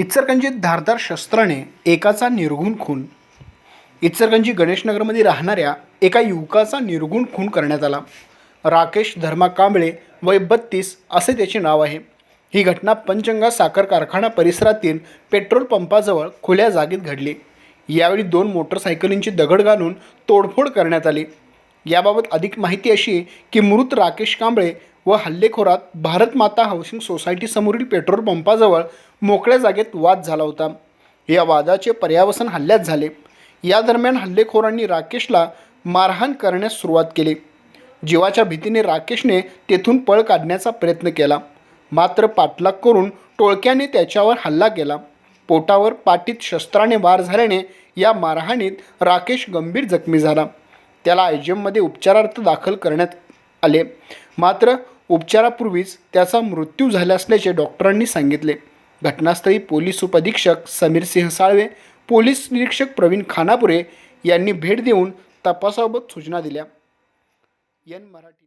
इचलकरंजीत धारदार शस्त्राने एकाचा निर्घुण खून. इचलकरंजी गणेशनगरमध्ये राहणाऱ्या एका युवकाचा निर्गुण खून करण्यात आला. राकेश धर्मा कांबळे वय बत्तीस असे त्याचे नाव आहे. ही घटना पंचंगा साखर कारखाना परिसरातील पेट्रोल पंपाजवळ खुल्या जागेत घडली. यावेळी दोन मोटरसायकलींची दगड घालून तोडफोड करण्यात आली. याबाबत अधिक माहिती अशी की मृत राकेश कांबळे व हल्लेखोरात भारत माता हाऊसिंग सोसायटीसमोरील पेट्रोल पंपाजवळ मोकळ्या जागेत वाद झाला होता. या वादाचे पर्यावसन हल्ल्यात झाले. या दरम्यान हल्लेखोरांनी राकेशला मारहाण करण्यास सुरुवात केली. जीवाच्या भीतीने राकेशने तेथून पळ काढण्याचा प्रयत्न केला. मात्र पाठलाग करून टोळक्याने त्याच्यावर हल्ला केला. पोटावर पाठीत शस्त्राने वार झाल्याने या मारहाणीत राकेश गंभीर जखमी झाला. त्याला आय जी एममध्ये उपचारार्थ दाखल करण्यात आले. मात्र उपचारापूर्वीच त्याचा मृत्यू झाला असल्याचे डॉक्टरांनी सांगितले. घटनास्थळी पोलीस उपअधीक्षक समीर सिंह साळवे पोलीस निरीक्षक प्रवीण खानापुरे यांनी भेट देऊन तपासाबाबत सूचना दिल्या. एन मराठी